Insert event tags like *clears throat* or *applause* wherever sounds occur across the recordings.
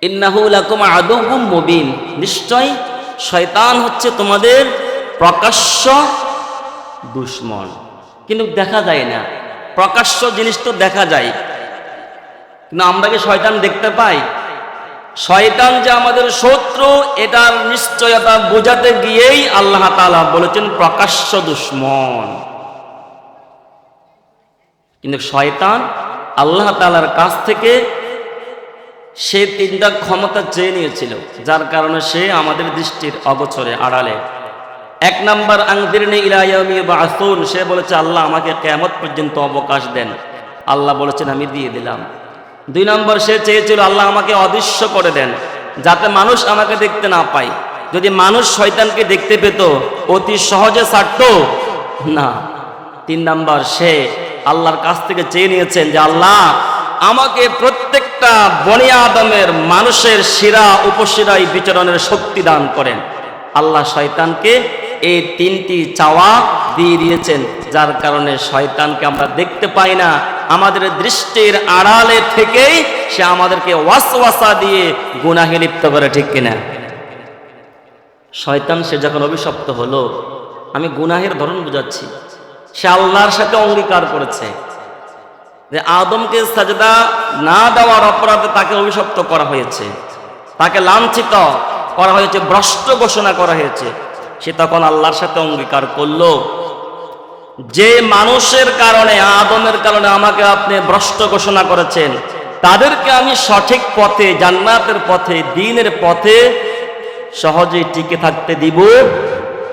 ইন্নাহু লাকুম আদুহুম মুবিন। নিশ্চয় শয়তান হচ্ছে তোমাদের প্রকাশ্য দুশ্মন। কিন্তু দেখা যায় না। প্রকাশ্য জিনিস তো দেখা যায়। কিন্তু আমরা কি শয়তান দেখতে পাই? শয়তান যে আমাদের শত্রু, এটার নিশ্চয়তা বোঝাতে গিয়েই আল্লাহ তাআলা বলেছেন প্রকাশ্য দুশ্মন। কিন্তু শয়তান আল্লাহ তাআলার কাছ থেকে সে তিনটা ক্ষমতা চেয়ে নিয়েছিল, যার কারণে সে আমাদের দৃষ্টির অগোচরে আড়ালে। এক নাম্বার, আংদিরনে ইলায়ামি বা আসুন সে বলেছে, আল্লাহ আমাকে কেমত পর্যন্ত অবকাশ দেন। আল্লাহ বলেছেন, আমি দিয়ে দিলাম। দুই নম্বর, সে চেয়েছিল, আল্লাহ আমাকে অদৃশ্য করে দেন, যাতে মানুষ আমাকে দেখতে না পায়। যদি মানুষ শয়তানকে দেখতে পেত, অতি সহজে ছাড়ত। না। তিন নাম্বার, সে আল্লাহর কাছ থেকে চেয়ে নিয়েছেন যে, আল্লাহ আমাকে প্রত্যেকটা বনি আদমের মানুষের শিরা উপশিরায় বিচরণের শক্তি দান করেন। আল্লাহ শয়তানকে এই তিনটি চাওয়া দিয়ে দিয়েছেন, যার কারণে শয়তানকে আমরা দেখতে পাই না। আমাদের দৃষ্টির আড়ালে থেকেই সে আমাদেরকে ওয়াসওয়াসা দিয়ে গুনাহে লিপ্ত করে, ঠিক কিনা? শয়তান সে যখন অভিশপ্ত হলো, আমি গুনাহের ধরন বুঝাচ্ছি। সে আল্লাহর সাথে অঙ্গীকার করেছে। যে আদমকে সাজদা না দেওয়ার অপরাধে তাকে অভিশপ্ত করা হয়েছে। তাকে লাঞ্ছিত করা হয়েছে, ভ্রষ্ট ঘোষণা করা হয়েছে। সে তখন আল্লাহর সাথে অঙ্গীকার করল। যে মানুষের কারণে, আদমের কারণে আমাকে আপনি ভ্রষ্ট ঘোষণা করেছেন, তাদেরকে আমি সঠিক পথে, জান্নাতের পথে, দিনের পথে সহজেই টিকে থাকতে দিব।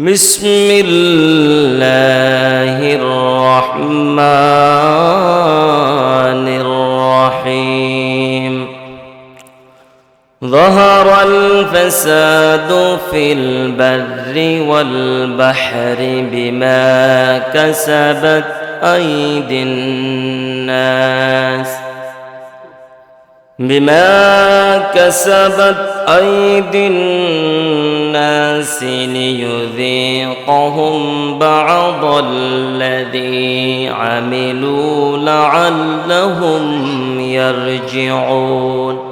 بسم الله الرحمن الرحيم ظهر الفساد في البر والبحر بما كسبت أيدي الناس. بما كسبت أيدي الناس ليذيقهم بعض الذي عملوا لعلهم يرجعون.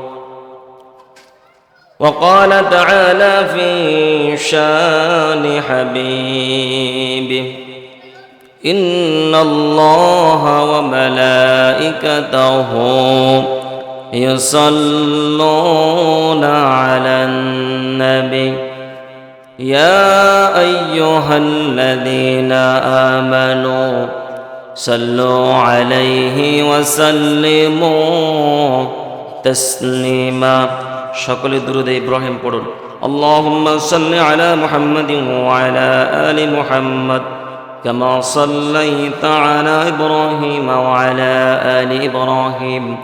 وقال تعالى في شان حبيبه إن الله وملائكته يصلون على النبي. يا أيها الذين آمنوا صلوا عليه وسلموا تسليما. شكل درود إبراهيم قرن اللهم صل على محمد وعلى آل محمد كما صليت على إبراهيم وعلى آل إبراهيم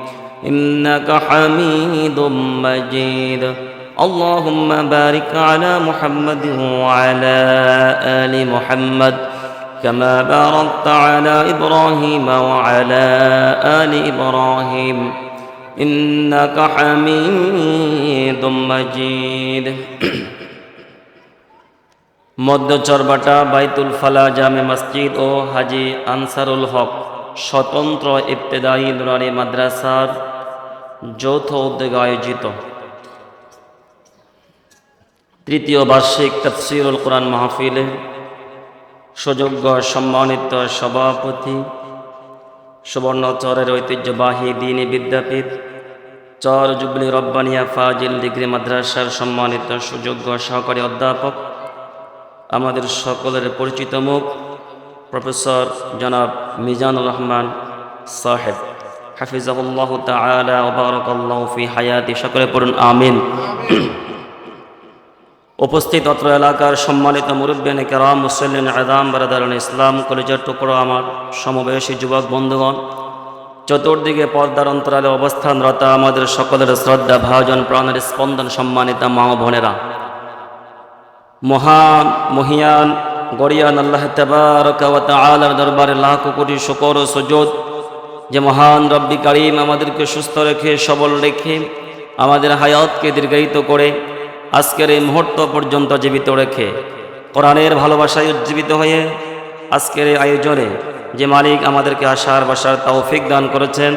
إنك حميد مجيد اللهم بارك على محمد وعلى آل محمد كما باركت على إبراهيم وعلى آل إبراهيم إنك حميد مجيد মধ্য চরবাটা বাইতুল ফালা জামে মসজিদ ও হাজি আনসারুল হক স্বতন্ত্র ইবতেদায়ী নুরানি মাদ্রাসার যৌথ উদ্যোগে আয়োজিত। তৃতীয় বার্ষিক তফসিরুল কোরআন মাহফিলে সুযোগ্য সম্মানিত সভাপতি, সুবর্ণচরের ঐতিহ্যবাহী দিনী বিদ্যাপীঠ, চর জুবলি রব্বানিয়া ফাজিল ডিগ্রি মাদ্রাসার সম্মানিত সুযোগ্য সহকারী অধ্যাপক, আমাদের সকলের পরিচিত মুখ প্রফেসর জনাব মিজানুর রহমান সাহেব। হাফিজাহুল্লাহ তাআলা ওয়া বারাকাল্লাহু ফি হায়াতি। সকলে পড়ুন, আমিন। উপস্থিত অত্র এলাকার সম্মানিত মুরব্বিয়ান কেরাম, মুসল্লিন আদাম বারাদারুল ইসলাম, কলেজের টুকরো আমার সমবয়সী যুবক বন্ধুগণ, চতুর্দিকে পর্দার অন্তরালে অবস্থানরত আমাদের সকলের শ্রদ্ধা, ভাজন, প্রাণের স্পন্দন সম্মানিত মা বোনেরা। মহান, মহিয়ান, গড়িয়ান আল্লাহ আলার দরবারে লাখ কোটি শকর ও সুযোগ যে মহান রব্বি কারিম আমাদেরকে সুস্থ রেখে, সবল রেখে আমাদের হায়াতকে দীর্ঘায়িত করে আজকের এই মুহূর্ত পর্যন্ত জীবিত রেখে, কোরআনের ভালোবাসায় উজ্জীবিত হয়ে আজকের এই আয়োজনে যে মালিক আমাদেরকে আশার বাসার তৌফিক দান করেছেন,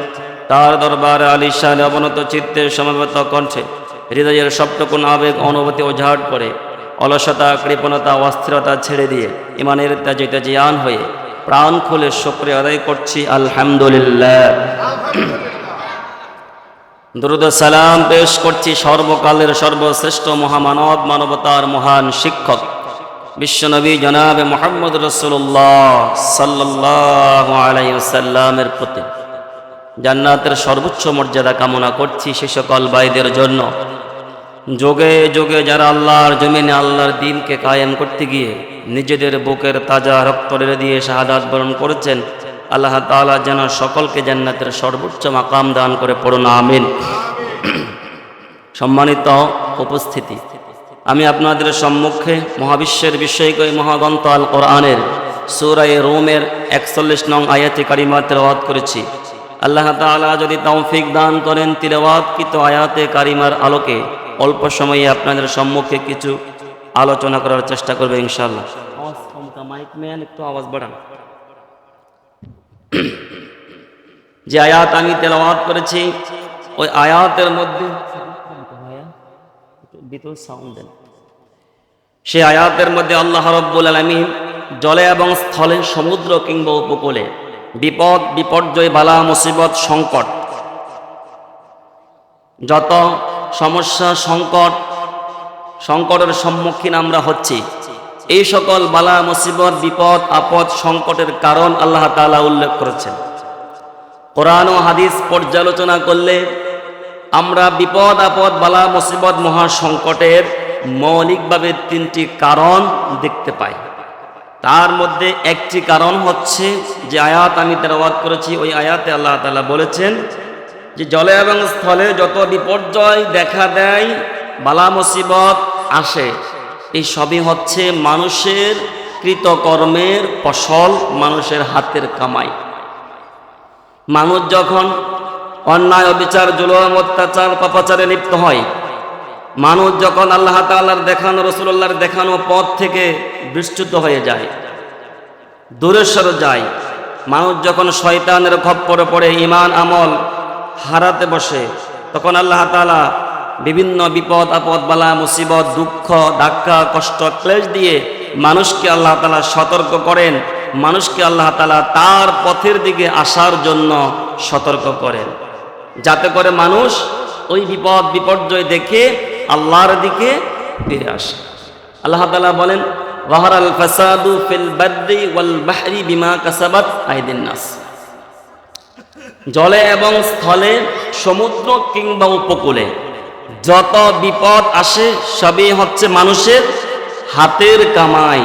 তার দরবারে আলিশান অবনত চিত্তে সমবেত কণ্ঠে হৃদয়ের সবটুকুন আবেগ, অনুভূতি ওঝাট করে অলসতা, কৃপণতা, অস্থিরতা ছেড়ে দিয়ে ইমানের তেজিতে জিয়ান হয়ে প্রাণ খুলে শুক্রিয়া আদায় করছি, আলহামদুলিল্লাহ। দ্রুত সালাম পেশ করছি সর্বকালের সর্বশ্রেষ্ঠ মহামানব, মানবতার মহান শিক্ষক, বিশ্বনবী জনাবে মোহাম্মদ রসুল্লাহ সাল্লাহ প্রতি। জান্নাতের সর্বোচ্চ মর্যাদা কামনা করছি সে সকল ভাইদের জন্য। যোগে যোগে যারা আল্লাহর জমিনে আল্লাহর দিনকে কায়েম করতে গিয়ে নিজেদের বুকের তাজা রক্ত দিয়ে শাহাদাত বরণ করেছেন। আল্লাহ তাআলা যেন সকলকে জান্নাতের সর্বোচ্চ মাকাম দান করে পড়ুন, আমিন। সম্মানিত উপস্থিতি, আমি আপনাদের সম্মুখে মহাবিশ্বের বিষয়ক এই মহাগ্রন্থ আল কোরআনের সুরাই রোমের একচল্লিশ নং আয়াতি কারিমা তেলাওয়াত করেছি। আল্লাহ তাআলা যদি তৌফিক দান করেন, তিলাওয়াতকৃত আয়াতে কারিমার আলোকে অল্প সময়ে আপনাদের সম্মুখে কিছু আলোচনা করার চেষ্টা করবে ইনশাআল্লাহ। আওয়াজ কমকা মাইক ম্যান একটু আওয়াজ বাড়ান। যে আয়াত আমি তেলাওয়াত করেছি ওই আয়াতের মধ্যে সে আয়াতের মধ্যে আল্লাহ রব্বুল আলমী জলে এবং স্থলে সমুদ্র কিংবা উপকূলে বিপদ বিপর্যয় বালা মুসিবত সংকট যত সমস্যা সংকট সংকটের সম্মুখীন আমরা হচ্ছি। এই সকল বালা, মুসিবত, বিপদ, আপদ, সংকটের কারণ আল্লাহ তাআলা উল্লেখ করেছেন। কোরআন ও হাদিস পর্যালোচনা করলে আমরা বিপদ, আপদ, বালা, মুসিবত, মহা সংকটের মৌলিকভাবে তিনটি কারণ দেখতে পাই। তার মধ্যে একটি কারণ হচ্ছে যে আয়াত আমি তেলাওয়াত করেছি, ওই আয়াতে আল্লাহ তালা বলেছেন যে জলে এবং স্থলে যত বিপর্যয় দেখা দেয়, বালা, মুসিবত আসে। এই সবই হচ্ছে মানুষের কৃতকর্মের ফসল, মানুষের হাতের কামাই। মানুষ যখন অন্যায়, অবিচার, জুলম, অত্যাচার, পাপাচারে লিপ্ত হয়, মানুষ যখন আল্লাহ তাল্লাহর দেখানো রসুল্লাহর দেখানো পথ থেকে বিচ্যুত হয়ে যায় দূরেশ্বর যায়, মানুষ যখন শয়তানের খপ্পরে পড়ে ইমান আমল হারাতে বসে, তখন আল্লাহ তালা বিভিন্ন বিপদ, আপদ, বালা, মুসিবত, দুঃখ, ধাক্কা, কষ্ট, ক্লেশ দিয়ে মানুষকে আল্লাহ তালা সতর্ক করেন, মানুষকে আল্লাহ তালা তার পথের দিকে আসার জন্য সতর্ক করেন। যাতে করে মানুষ ওই বিপদ, বিপর্যয় দেখে আল্লাহর দিকে ফিরে আসে। আল্লাহ তালা বলেন, ওয়াহারাল ফাসাদু ফিল বাদ্রি ওয়াল বাহরি বিমা কাসাবাত আইদিন নাস। জলে এবং স্থলে সমুদ্র কিংবা উপকূলে যত বিপদ আসে, সবই হচ্ছে মানুষের হাতের কামাই।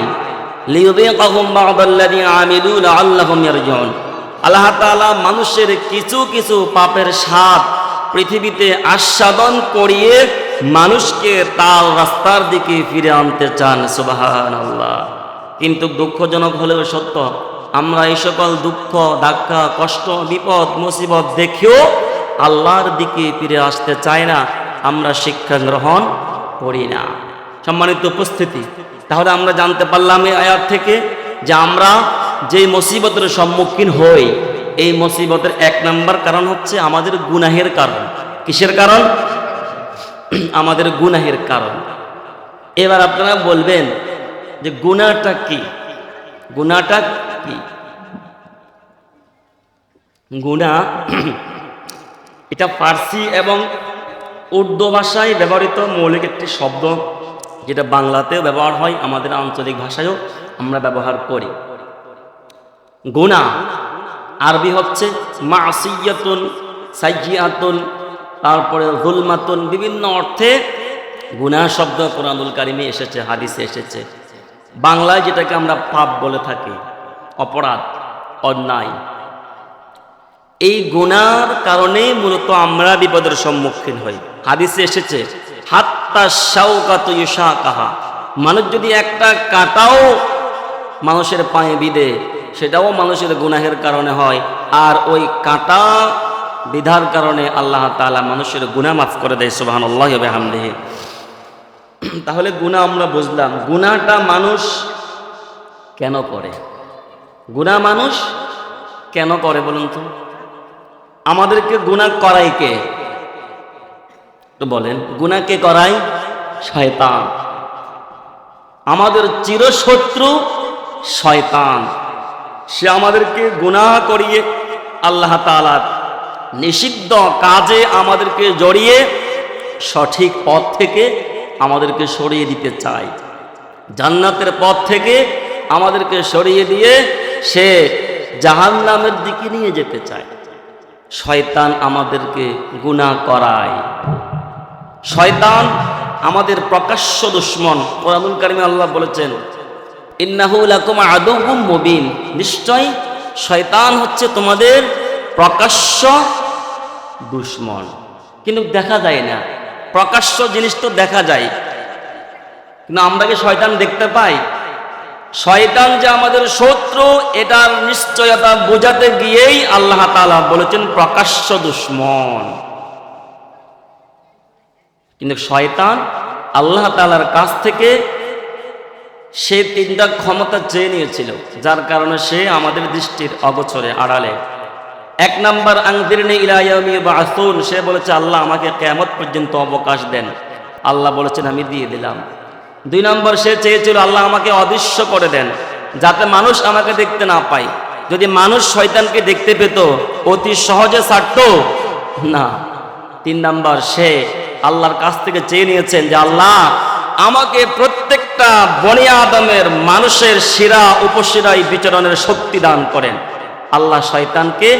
আল্লাহ তাআলা মানুষের কিছু কিছু পাপের স্বাদ পৃথিবীতে আস্বাদন করিয়ে মানুষকে তার রাস্তার দিকে ফিরে আনতে চান সুবাহান আল্লাহ কিন্তু দুঃখজনক হলেও সত্য, আমরা এই সকল দুঃখ, ধাক্কা, কষ্ট, বিপদ, মুসিবত দেখেও আল্লাহর দিকে ফিরে আসতে চাই না। আমরা শিক্ষা গ্রহণ করি না। সম্মানিত উপস্থিতি, তাহলে আমরা জানতে পারলাম এই আয়াত থেকে যে আমরা যে মুসিবতের সম্মুখীন হই, এই মুসিবতের এক নম্বর কারণ হচ্ছে আমাদের গুনাহের কারণ। কিসের কারণ? *clears throat* আমাদের গুনাহের কারণ। এবার আপনারা বলবেন যে গুনাটা কি? গুনাটা কি? গুণা *clears throat* এটা ফার্সি এবং উর্দু ভাষায় ব্যবহৃত মৌলিক একটি শব্দ, যেটা বাংলাতেও ব্যবহার হয়, আমাদের আঞ্চলিক ভাষায়ও আমরা ব্যবহার করি। গুণা, আরবি হচ্ছে মাসিয়াতুন সাইয়াতুন তারপরে জুলমাতুন বিভিন্ন অর্থে গুনাহ শব্দ কোরআনুল কারিমে এসেছে, হাদিসে এসেছে। বাংলায় যেটাকে আমরা পাপ বলে থাকি, অপরাধ, অন্যায়। এই গুনার কারণেই মূলত আমরা বিপদের সম্মুখীন হই। হাদিসে এসেছে, হাত্তা শাউকাত ইউসা কাহা মানুষ যদি একটা কাটাও মানুষের পায়ে বিদে সেটাও মানুষের গুনাহের কারণে হয়। আর ওই কাটা বিধার কারণে আল্লাহ তাআলা মানুষের গুনাহ মাফ করে দেয় সুবাহান আল্লাহ হামদেহে তাহলে গুনাহ আমরা বুঝলাম, গুনাহটা মানুষ কেন করে? গুনাহ মানুষ কেন করে বলুন তো? আমাদেরকে গুনাহ করাই কে? বলেন গুনাহ কে করাই শয়তান। আমাদের চিরশত্রু শয়তান। সে আমাদেরকে গুনাহ করিয়ে আল্লাহ তাআলার নিষিদ্ধ কাজে আমাদেরকে জড়িয়ে সঠিক পথ থেকে আমাদেরকে সরিয়ে দিতে চায়। জান্নাতের পথ থেকে আমাদেরকে সরিয়ে দিয়ে সে জাহান্নামের দিকে নিয়ে যেতে চায়। শয়তান আমাদেরকে গুনাহ করায়। শয়তান আমাদের প্রকাশ্য দুশ্মন। কোরআনুল কারিমে আল্লাহ বলেছেন, ইন্নাহু লাকুম আদুউম মুবিন। নিশ্চয় শয়তান হচ্ছে তোমাদের প্রকাশ্য দুশ্মন। কিন্তু দেখা যায় না। প্রকাশ্য জিনিস তো দেখা যায়। কিন্তু আমরা কি শয়তান দেখতে পাই? শয়তান যে আমাদের শত্রু, এটার নিশ্চয়তা বোঝাতে গিয়েই আল্লাহ তাআলা বলেছেন প্রকাশ্য দুশ্মন। কিন্তু শয়তান আল্লাহ তালার কাছ থেকে সে তিনটা ক্ষমতা চেয়ে নিয়েছিল, যার কারণে সে আমাদের দৃষ্টির অগোচরে আড়ালে। এক নাম্বার আংদিরনে ইলায়ামি বা আসুন সে বলেছে, আল্লাহ আমাকে কেমত পর্যন্ত অবকাশ দেন। আল্লাহ বলেছেন, আমি দিয়ে দিলাম। দুই নম্বর, সে চেয়েছিল, আল্লাহ আমাকে অদৃশ্য করে দেন, যাতে মানুষ আমাকে দেখতে না পায়। যদি মানুষ শয়তানকে দেখতে পেত, অতি সহজে ছাড়ত। না। তিন নাম্বার, সে আল্লাহর কাছ থেকে চেয়ে নিয়েছেন যে আল্লাহ, আমাকে প্রত্যেকটা বনি আদমের মানুষের শিরা উপশিরায় বিচরণের শক্তি দান করেন। আল্লাহ শয়তানকে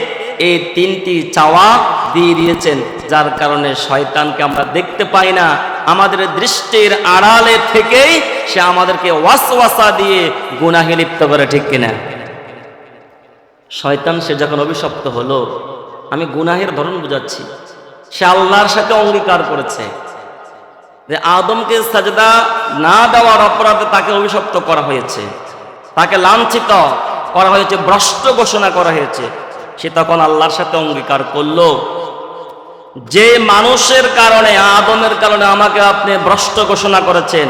এই তিনটি চাওয়া দিয়ে দিয়েছেন, যার কারণে শয়তানকে আমরা দেখতে পাই না। আমাদের দৃষ্টির আড়ালে থেকেই সে আমাদেরকে ওয়াসওয়াসা দিয়ে গুনাহে লিপ্ত করে, ঠিক কিনা? শয়তান সে যখন অভিশপ্ত হলো, আমি গুনাহের ধরন বুঝাচ্ছি। সে আল্লাহর সাথে অঙ্গীকার করেছে। যে আদমকে সাজদা না দেওয়ার অপরাধে তাকে অভিশপ্ত করা হয়েছে। তাকে লাঞ্ছিত করা হয়েছে, ভ্রষ্ট ঘোষণা করা হয়েছে। সে তখন আল্লাহর সাথে অঙ্গীকার করল। যে মানুষের কারণে, আদমের কারণে আমাকে আপনি ভ্রষ্ট ঘোষণা করেছেন,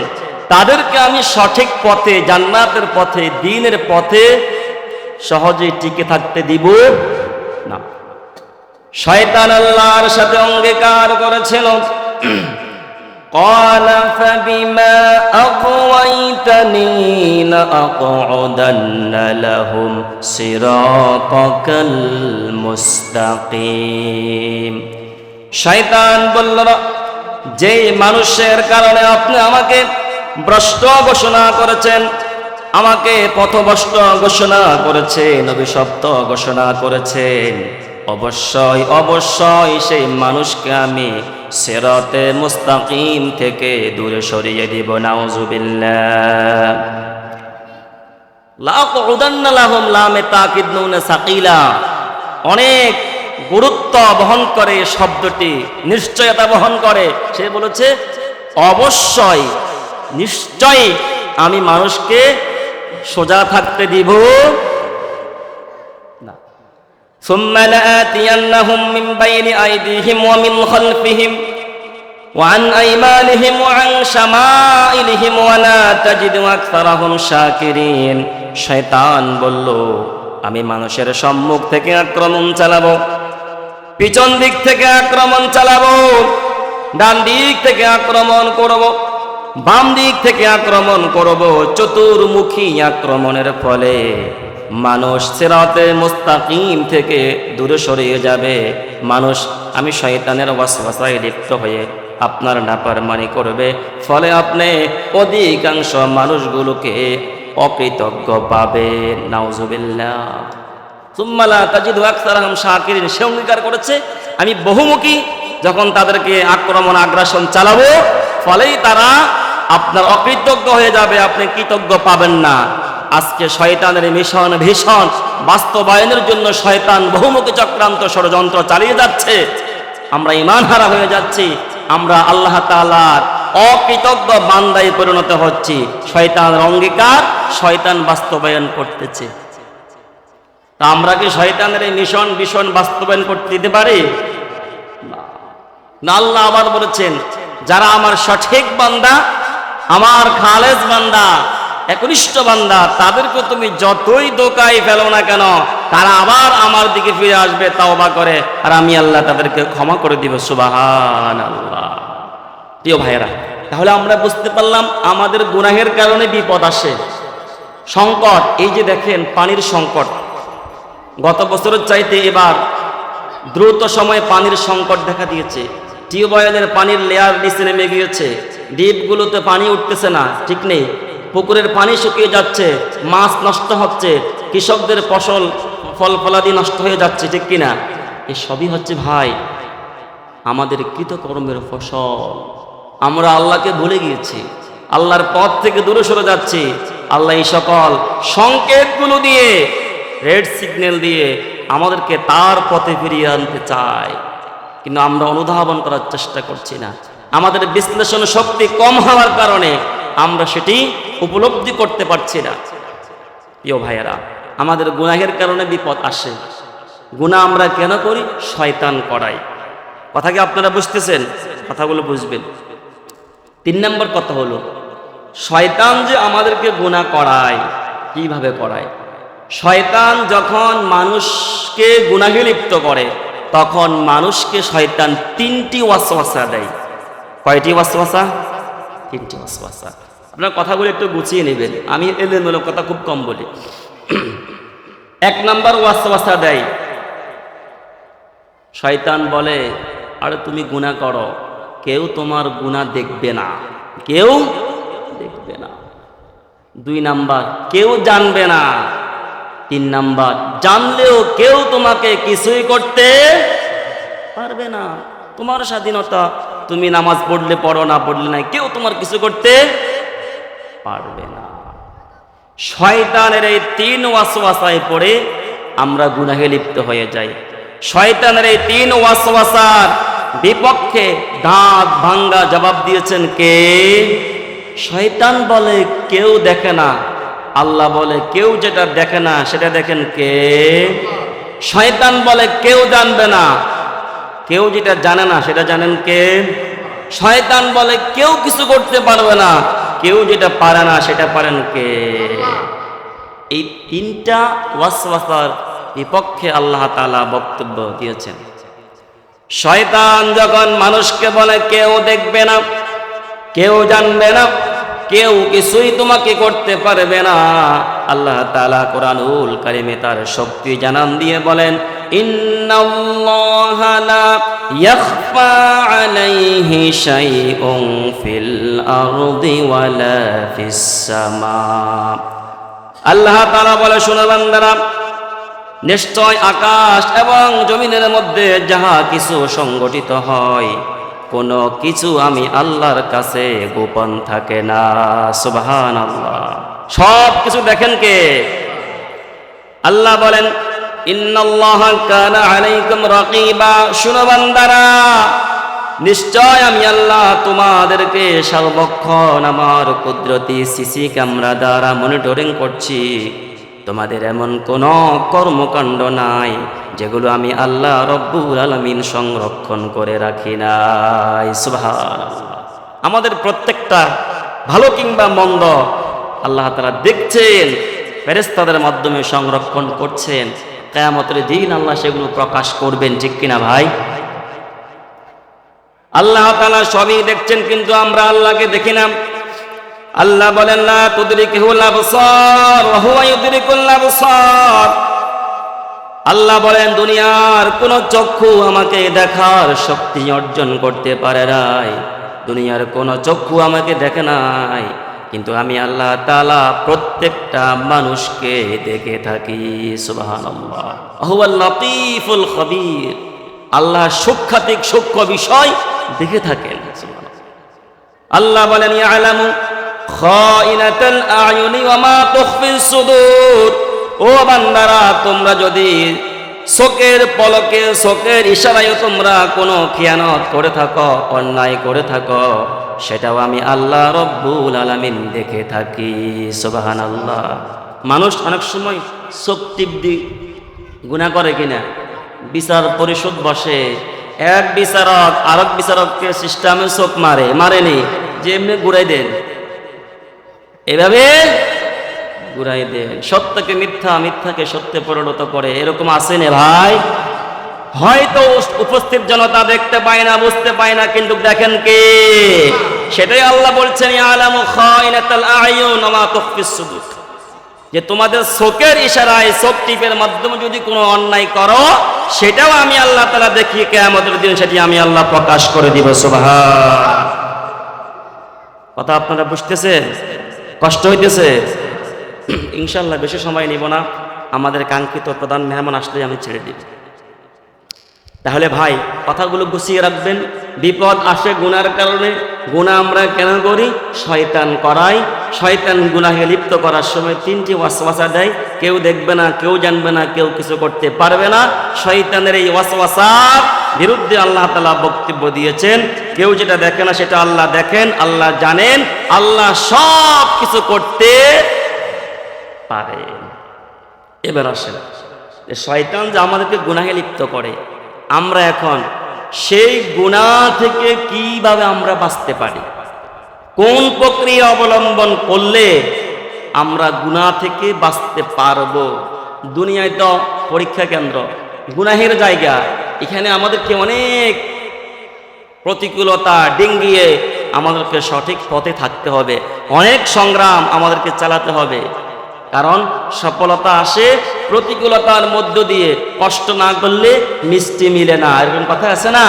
তাদেরকে আমি সঠিক পথে, জান্নাতের পথে, দিনের পথে সহজেই টিকে থাকতে দিব না। শয়তান আল্লাহর সাথে অঙ্গীকার করেছিল قال فبما أغويتني لأقعدن لهم صراطك المستقيم শয়তান বলল যে মানুষের কারণে আপনি আমাকে ভ্রষ্ট ঘোষণা করেছেন আমাকে পথভ্রষ্ট ঘোষণা করেছেন অভিশপ্ত ঘোষণা করেছেন অবশ্যই অবশ্যই সেই মানুষকে আমি সেরতে মুস্তাকিম থেকে দূরে সরিয়ে দিব সাকিলা। অনেক গুরুত্ব বহন করে শব্দটি, নিশ্চয়তা বহন করে। সে বলেছে, অবশ্যই, নিশ্চয়ই আমি মানুষকে সোজা থাকতে দিব ثم لآتينهم من بين أيديهم ومن خلفهم وعن أيمانهم وعن شمائلهم ولا تجد أكثرهم شاكرين শয়তান বলল আমি মানুষের সম্মুখ থেকে আক্রমণ চালাবো পিছন দিক থেকে আক্রমণ চালাবো ডান দিক থেকে আক্রমণ করব বাম দিক থেকে আক্রমণ করব চতুর্মুখী আক্রমণের ফলে মানুষ সেরাতে মুস্তাকিম থেকে দূরে সরিয়ে যাবে। মানুষ, আমি শয়তানের ওয়াসওয়াসায় লিপ্ত হয়ে আপনার নাপারমানি করবে। ফলে আপনি অধিকাংশ মানুষগুলোকে অকৃতজ্ঞ পাবে নাউজুবিল্লাহ। সুম্মালা তাজিদ আকসারহাম শাকিরিন। সে অঙ্গীকার করেছে, আমি বহুমুখী যখন তাদেরকে আক্রমণ, আগ্রাসন চালাবো, ফলেই তারা আপনার অকৃতজ্ঞ হয়ে যাবে, আপনি কৃতজ্ঞ পাবেন না। আজকে শয়তানের মিশন ভীষণ। বাস্তবায়নের জন্য শয়তান বহুমুখী চক্রান্ত ষড়যন্ত্র চালিয়ে যাচ্ছে। আমরা ইমান হারা হয়ে যাচ্ছি। আমরা আল্লাহ তাআলার অকৃতজ্ঞ বান্দায় পরিণত হচ্ছি। শয়তানের অঙ্গীকার শয়তান বাস্তবায়ন করতেছে। তা আমরা কি শয়তানের এই মিশন ভীষণ বাস্তবায়ন করতে দিতে পারি? না, আল্লাহ আবার বলেছেন, যারা আমার সঠিক বান্দা, আমার খালেজ বান্দা একনিষ্ঠ বান্দা, তাদেরকে তুমি যতই দোকাই ফেলো না কেন, তারা আবার আমার দিকে ফিরে আসবে, তাওবা করে। আর আমি আল্লাহ তাদেরকে ক্ষমা করে দিব সুবাহান আল্লাহ প্রিয় ভাইয়েরা, তাহলে আমরা বুঝতে পারলাম আমাদের গুনাহের কারণে বিপদ আসে। সংকট, এই যে দেখেন পানির সংকট। গত বছরের চাইতে এবার দ্রুত সময়ে পানির সংকট দেখা দিয়েছে। টিউবওয়েলের পানির লেয়ার নিচে নেমে গিয়েছে। ডিপগুলোতে পানি উঠতেছে না, ঠিক নেই। পুকুরের পানি শুকিয়ে যাচ্ছে, মাছ নষ্ট হচ্ছে, কৃষকদের ফসল, ফল ফলাদি নষ্ট হয়ে যাচ্ছে, ঠিক কিনা? এই সবই হচ্ছে ভাই, আমাদের কৃতকর্মের ফসল। আমরা আল্লাহকে ভুলে গিয়েছি, আল্লাহর পথ থেকে দূরে সরে যাচ্ছি। আল্লাহ এই সকল সংকেতগুলো দিয়ে, রেড সিগন্যাল দিয়ে আমাদেরকে তার পথে ফিরিয়ে আনতে চায়। কিন্তু আমরা অনুধাবন করার চেষ্টা করছি না। আমাদের বিশ্লেষণ শক্তি কম হওয়ার কারণে আমরা সেটি উপলব্ধি করতে পারছি না। প্রিয় ভাইয়েরা, আমাদের গুনাহের কারণে বিপদ আসে। গুনাহ আমরা কেন করি? শয়তান করাই। কথা কি আপনারা বুঝতেছেন? কথাগুলো বুঝবেন। তিন নম্বর কথা হলো, শয়তান যে আমাদেরকে গুনাহ করায়, কীভাবে করায়? শয়তান যখন মানুষকে গুনাহে লিপ্ত করে, তখন মানুষকে শয়তান তিনটি ওয়াসওয়াসা দেয়। কয়টি ওয়াসওয়াসা? তিনটি ওয়াসওয়াসা আপনার কথাগুলো একটু গুছিয়ে নেবেন। আমি এলে এলেমেলো কথা খুব কম বলি। এক নাম্বার ওয়াসওয়াসা দেয়। শয়তান বলে, আরে তুমি গুনাহ করো। কেউ তোমার গুনাহ দেখবে না। কেউ দেখবে না। দুই নাম্বার, কেউ জানবে না। তিন নাম্বার, জানলেও কেউ তোমাকে কিছুই করতে পারবে না। তোমার স্বাধীনতা তুমি নামাজ পড়লে, পড়ো না, পড়লে না কেউ তোমার কিছু করতে পারবে না। শয়তানের এই তিন ওয়াসওয়াসায় পড়ে আমরা গুনাহে লিপ্ত হয়ে যাই। শয়তানের এই তিন ওয়াসওয়াসার বিপক্ষে দাঁত ভাঙ্গা জবাব দিয়েছেন কে? শয়তান বলে, কেউ দেখে না। আল্লাহ বলে, কেউ যেটা দেখে না, সেটা দেখেন কে? শয়তান বলে, কেউ জানবে না। কেউ যেটা জানে না, সেটা জানেন কে? শয়তান বলে, কেউ কিছু করতে পারবে না। কেউ যেটা পারে না, সেটা পারেন কে? এই তিনটা ওয়াসওয়াসার বিপক্ষে আল্লাহ তাআলা বক্তব্য দিয়েছেন। শয়তান যখন মানুষকে বলে, কেউ দেখবে না, কেউ জানবে না কেউ কিছুই তোমাকে করতে পারবে না। আল্লাহ তাআলা কোরআনুল কারিমে তার শক্তি জানান দিয়ে বলেন আল্লাহ তাআলা বলে, শুনো বান্দারা, নিশ্চয় আকাশ এবং জমিনের মধ্যে যাহা কিছু সংগঠিত হয় কোনো কিছু আমি আল্লাহর কাছে গোপন থাকে না সুবহান আল্লাহ সব কিছু দেখেন কে? আল্লাহ বলেন নিশ্চয় আমি আল্লাহ তোমাদেরকে সর্বক্ষণ আমার কুদরতি সিসি ক্যামেরা দ্বারা মনিটরিং করছি। তোমাদের এমন কোনো কর্মকাণ্ড নাই যেগুলো আমি আল্লাহ রব্বুল আলমিন সংরক্ষণ করে রাখি নাই। আমাদের প্রত্যেকটা ভালো কিংবা মন্দ আল্লাহ তারা দেখছেন ফেরেস্তাদের মাধ্যমে সংরক্ষণ করছেন। কেয়ামতের দিন আল্লাহ সেগুলো প্রকাশ করবেন, ঠিক কিনা ভাই? আল্লাহ তালা সবই দেখছেন, কিন্তু আমরা আল্লাহকে দেখি না। আল্লাহ বলেন না তুদরিকুল আবসার হুয়া ইউদরিকুল আবসার। আল্লাহ বলেন, দুনিয়ার কোন চক্ষু আমাকে দেখার শক্তি অর্জন করতে পারে নাই। দুনিয়ার কোন চক্ষু আমাকে দেখে নাই। কিন্তু আমি আল্লাহ তালা প্রত্যেকটা মানুষকে দেখে থাকি। সুবাহান লতিফুল আল্লাহ সূক্ষাতিক সূক্ষ্ম বিষয় দেখে থাকেন। আল্লাহ বলেন, ইয়ালামু খাইনাতাল আয়ুনি ওয়া মা তুখফিস ও বান্দারা, তোমরা যদি শোকের পলকে, শোকের ইশারায় তোমরা কোনো খিয়ানত করে থাকো, অন্যায় করে থাকো, সেটাও আমি আল্লাহ রব্বুল আলামিন দেখে থাকি, সুবহানাল্লাহ। মানুষ অনেক সময় চোখ গুণা করে কিনা, বিচার পরিশোধ বসে, এক বিচারক আরেক বিচারককে সিস্টেমে চোখ মারে, মারেনি, যে এমনি ঘুরাই দেন। এভাবে ঘুরাই দেন সত্যকে মিথ্যা, মিথ্যাকে সত্যে পরিণত করে। এরকম আছে না ভাই? হয়তো উপস্থিত জনতা দেখতে পায় না, বুঝতে পায় না, কিন্তু দেখেন কে? সেটাই আল্লাহ বলছেন আলামু খাইনাতাল আয়ুন যে তোমাদের চোখের ইশারায় চোখ টিপের মাধ্যমে যদি কোনো অন্যায় করো, সেটাও আমি আল্লাহ তালা দেখি কেমতের দিন সেটি আমি আল্লাহ প্রকাশ করে দিব, সুবহান। কথা আপনারা বুঝতেছেন? কষ্ট হইতেছে? ইনশাল্লাহ বেশি সময় নিব না। আমাদের কাঙ্ক্ষিত প্রধান মেহমান আসলে আমি ছেড়ে দিব। তাহলে ভাই, কথাগুলো গুছিয়ে রাখবেন। বিপদ আসে গুনার কারণে গুণা আমরা কেন করি? শয়তান করাই শয়তান গুনাহে লিপ্ত করার সময় তিনটি ওয়াসওয়াসা দেয়। কেউ দেখবে না, কেউ জানবে না, কেউ কিছু করতে পারবে না। শয়তানের এই ওয়াসওয়াসার বিরুদ্ধে আল্লাহ তালা বক্তব্য দিয়েছেন। কেউ যেটা দেখে না সেটা আল্লাহ দেখেন, আল্লাহ জানেন। আল্লাহ সব কিছু করতে পারেন এবার আসেন শয়তান যে আমাদেরকে গুনাহে লিপ্ত করে, আমরা এখন সেই গুণা থেকে কীভাবে আমরা বাঁচতে পারি? কোন প্রক্রিয়া অবলম্বন করলে আমরা গুণা থেকে বাঁচতে পারব? দুনিয়ায় তো পরীক্ষা কেন্দ্র, গুনাহের জায়গা। এখানে আমাদেরকে অনেক প্রতিকূলতা ডিঙ্গিয়ে আমাদেরকে সঠিক পথে থাকতে হবে। অনেক সংগ্রাম আমাদেরকে চালাতে হবে। কারণ সফলতা আসে প্রতিকূলতার মধ্য দিয়ে। কষ্ট না করলে মিষ্টি মিলে না। এরকম কথা আছে না?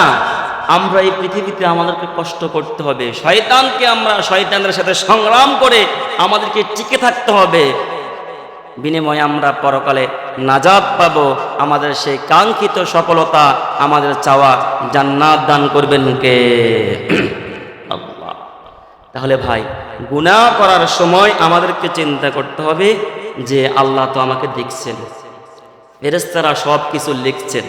আমরা এই পৃথিবীতে আমাদেরকে কষ্ট করতে হবে। শয়তানকে আমরা শয়তানের সাথে সংগ্রাম করে আমাদেরকে টিকে থাকতে হবে। বিনিময়ে আমরা পরকালে নাজাদ পাবো। আমাদের সেই কাঙ্ক্ষিত সফলতা আমাদের চাওয়া জান্নাত দান করবেন কে? তাহলে ভাই, গুনাহ করার সময় আমাদেরকে চিন্তা করতে হবে যে আল্লাহ তো আমাকে দেখছেন। ফেরেস্তারা সব কিছু লিখছেন।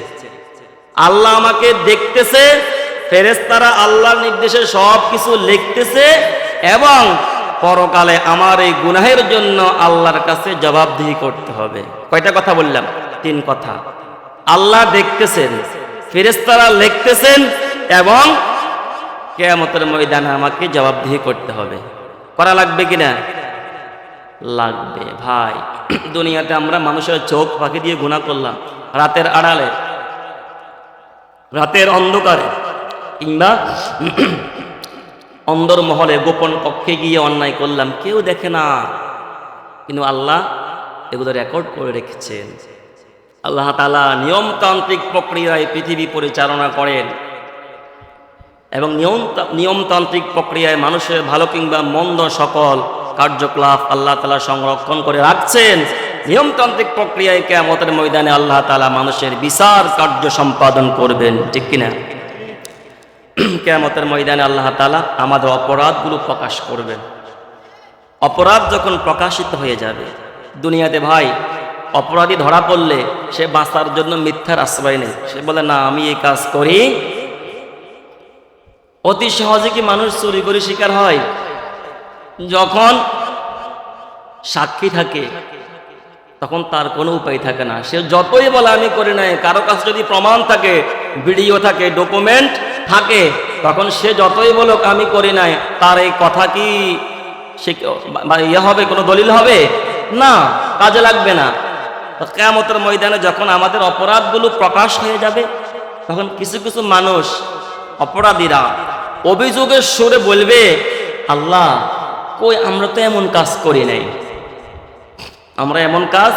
আল্লাহ আমাকে দেখতেছে ফেরেস্তারা আল্লাহর নির্দেশে সব কিছু লিখতেছে এবং পরকালে আমার এই গুনাহের জন্য আল্লাহর কাছে জবাবদিহি করতে হবে। কয়টা কথা বললাম? তিন কথা। আল্লাহ দেখতেছেন ফেরেস্তারা লিখতেছেন এবং কেয়ামতের ময়দানে আমাকে জবাবদিহি করতে হবে। করা লাগবে কিনা? লাগবে ভাই। *clears throat* দুনিয়াতে আমরা মানুষের চোখ পাখি দিয়ে গুণা করলাম। রাতের আড়ালে, রাতের অন্ধকারে কিংবা *clears throat* অন্দর মহলে গোপন কক্ষে গিয়ে অন্যায় করলাম, কেউ দেখে না। কিন্তু আল্লাহ এগুলো রেকর্ড করে রেখেছেন। আল্লাহ তালা নিয়মতান্ত্রিক প্রক্রিয়ায় পৃথিবী পরিচালনা করেন। এবং নিয়ম নিয়মতান্ত্রিক প্রক্রিয়ায় মানুষের ভালো কিংবা মন্দ সকল কার্যকলাপ আল্লাহ তালা সংরক্ষণ করে রাখছেন। নিয়মতান্ত্রিক প্রক্রিয়ায় কেমতের ময়দানে আল্লাহ তালা মানুষের বিচার কার্য সম্পাদন করবেন, ঠিক কিনা? কেমতের ময়দানে আল্লাহ তালা আমাদের অপরাধগুলো প্রকাশ করবেন। অপরাধ যখন প্রকাশিত হয়ে যাবে, দুনিয়াতে ভাই, অপরাধী ধরা পড়লে সে বাঁচার জন্য মিথ্যার আশ্রয় নেই সে বলে, না, আমি এই কাজ করি অতি সহজে কি মানুষ চুরি করে শিকার হয়? যখন সাক্ষী থাকে, তখন তার কোনো উপায় থাকে না। সে যতই বলে আমি করি নাই কারও কাছে যদি প্রমাণ থাকে, ভিডিও থাকে, ডকুমেন্ট থাকে, তখন সে যতই বলুক, আমি করি নাই। তার এই কথা কি সে ইয়ে হবে, কোনো দলিল হবে? না, কাজে লাগবে না। কেমতের ময়দানে যখন আমাদের অপরাধগুলো প্রকাশ হয়ে যাবে, তখন কিছু কিছু মানুষ, অপরাধীরা অভিযোগের সুরে বলবে, আল্লাহ, কই আমরা তো এমন কাজ করি নাই। আমরা এমন কাজ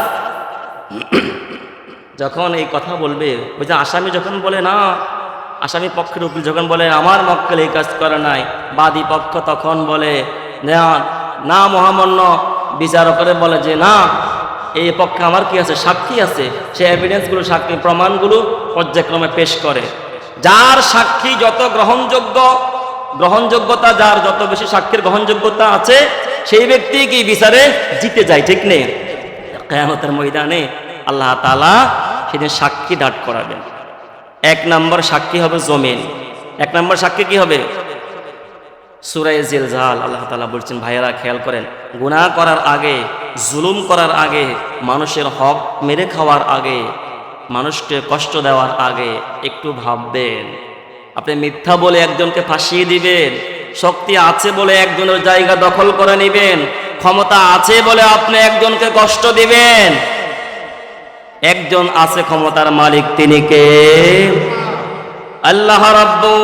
*clears throat* যখন এই কথা বলবে, ওই যে আসামি যখন বলে, না, আসামি পক্ষের উকিল যখন বলে, আমার মক্কেল এই কাজ করে নাই বাদী পক্ষ তখন বলে, না মহামান্য বিচারকরে বলে যে, না, এই পক্ষে আমার কি আছে? সাক্ষী আছে? সে এভিডেন্সগুলো সাক্ষী প্রমাণগুলো পর্যায়ক্রমে পেশ করে। যার সাক্ষী যত গ্রহণযোগ্য গ্রহণযোগ্যতা যার যত বেশি সাক্ষীর গ্রহণযোগ্যতা আছে, সেই ব্যক্তি কি বিচারে? জিতে যায়, ঠিক নেই? কেয়ামতের ময়দানে আল্লাহ তালা সেদিন সাক্ষী দাঁড় করাবেন। এক নম্বর সাক্ষী হবে জমিন। এক নম্বর সাক্ষী কি হবে? সুরাই জিলজাল, আল্লাহ তালা বলছেন, ভাইয়েরা, খেয়াল করেন, গুনাহ করার আগে, জুলুম করার আগে, মানুষের হক মেরে খাওয়ার আগে, মানুষকে কষ্ট দেওয়ার আগে একটু ভাববেন। আপনি মিথ্যা বলে একজনকে ফাঁসিয়ে দিবেন, শক্তি আছে বলে একজনের জায়গা দখল করে নেবেন, ক্ষমতা আছে বলে আপনি একজনকে কষ্ট দিবেন। একজন আছে ক্ষমতার মালিক, তিনি কে? আল্লাহ রাব্বু